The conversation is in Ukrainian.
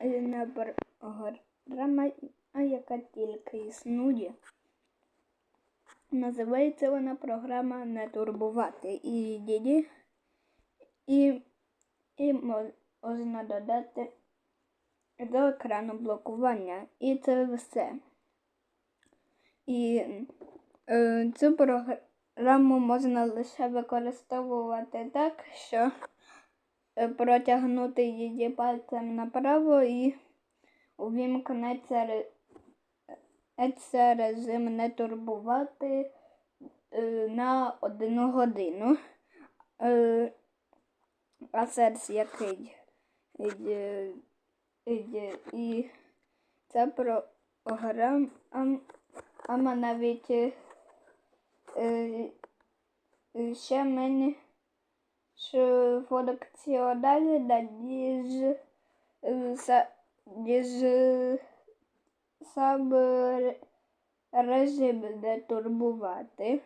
єдина програма, яка тільки існує. Називається вона програма Не турбувати. І її і, і можна додати до екрану блокування. І це все. І е, цю програму можна лише використовувати так, що протягнути її пальцем направо і увімкнеться ре- е, це режим не турбувати е, на одну годину. Е, а який е, е, і ця програма навіть е, е, ще менш функціональна, ніж, е, са- ніж е, сам ре- режим не турбувати.